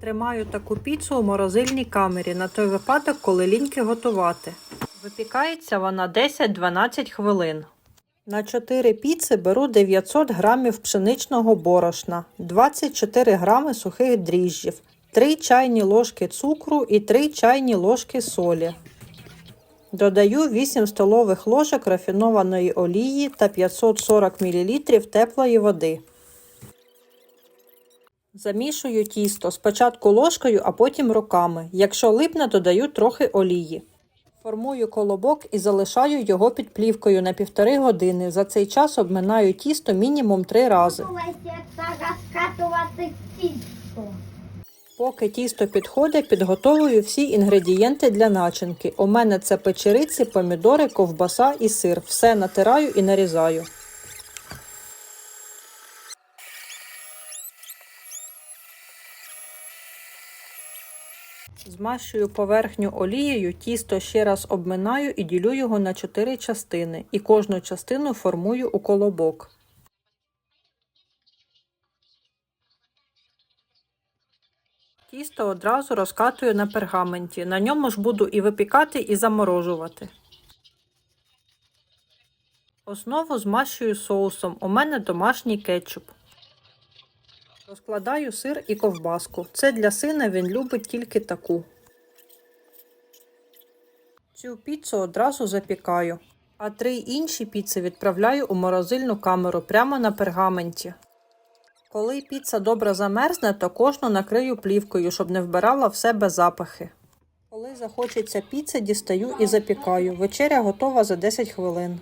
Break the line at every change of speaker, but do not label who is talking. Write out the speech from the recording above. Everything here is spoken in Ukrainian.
Тримаю таку піцу у морозильній камері на той випадок, коли ліньки готувати. Випікається вона 10-12 хвилин. На 4 піци беру 900 грамів пшеничного борошна, 24 грами сухих дріжджів, 3 чайні ложки цукру і 3 чайні ложки солі. Додаю 8 столових ложок рафінованої олії та 540 мл теплої води. Замішую тісто спочатку ложкою, а потім руками. Якщо липне, додаю трохи олії. Формую колобок і залишаю його під плівкою на півтори години. За цей час обминаю тісто мінімум три рази. Поки тісто підходить, підготовую всі інгредієнти для начинки. У мене це печериці, помідори, ковбаса і сир. Все натираю і нарізаю. Змащую поверхню олією, тісто ще раз обминаю і ділю його на 4 частини. І кожну частину формую у колобок. Тісто одразу розкатую на пергаменті. На ньому ж буду і випікати, і заморожувати. Основу змащую соусом. У мене домашній кетчуп. Розкладаю сир і ковбаску. Це для сина він любить тільки таку. Цю піцу одразу запікаю, а три інші піци відправляю у морозильну камеру прямо на пергаменті. Коли піца добре замерзне, то кожну накрию плівкою, щоб не вбирала в себе запахи. Коли захочеться піца, дістаю і запікаю. Вечеря готова за 10 хвилин.